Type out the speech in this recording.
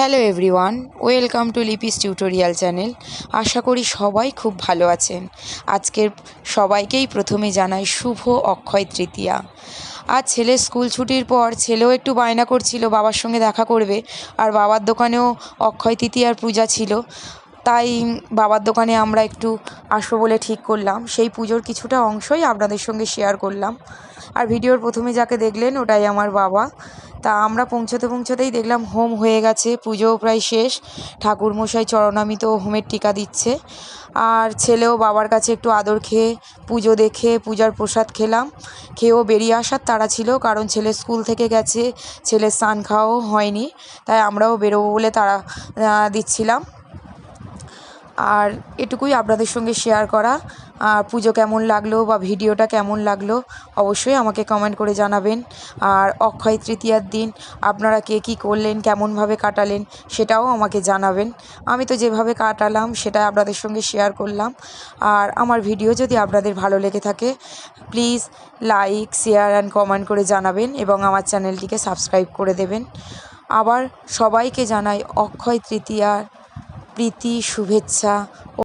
Hello everyone, welcome to Lipi's tutorial channel. আশা করি সবাই খুব ভালো আছেন। আজকের সবাইকেই প্রথমে জানাই শুভ অক্ষয় তৃতীয়া। আজ ছেলে স্কুল ছুটির পর ছেলেও একটু বায়না করছিল, বাবার সঙ্গে দেখা করবে। আর বাবার দোকানেও অক্ষয় তৃতীয়ার পূজা ছিল। তাই বাবার দোকানে আমরা একটু আসব বলে ঠিক করলাম। সেই পুজোর কিছুটা অংশই আপনাদের সঙ্গে শেয়ার করলাম। আর ভিডিওর প্রথমে যাকে দেখলেন ওটাই আমার বাবা। তা আমরা পৌঁছতে পৌঁছতেই দেখলাম হোম হয়ে গেছে, পুজোও প্রায় শেষ। ঠাকুরমশাই চরণামিত হোমের টিকা দিচ্ছে। আর ছেলেও বাবার কাছে একটু আদর খেয়ে পুজো দেখে পূজার প্রসাদ খেলাম। খেয়েও বেরিয়ে আসার তারা ছিল, কারণ ছেলে স্কুল থেকে গেছে ছেলে স্নান খাওয়াও হয়নি, তাই আমরাও বেরোবো বলে তারা দিচ্ছিলাম। আর এটুকুই আপনাদের সঙ্গে শেয়ার করা। আর পুজো কেমন লাগল বা ভিডিওটা কেমন লাগল, অবশ্যই আমাকে কমেন্ট করে জানাবেন। আর অক্ষয় তৃতীয়ার দিন আপনারা কে কী করলেন, কেমনভাবে কাটালেন, সেটাও আমাকে জানাবেন। আমি তো যেভাবে কাটালাম, সেটা আপনাদের সঙ্গে শেয়ার করলাম। আর আমার ভিডিও যদি আপনাদের ভালো লেগে থাকে please like share and comment করে জানাবেন এবং আমার চ্যানেলটিকে সাবস্ক্রাইব করে দেবেন। আবার সবাইকে জানাই অক্ষয় তৃতীয়ার প্রীতি শুভেচ্ছা ও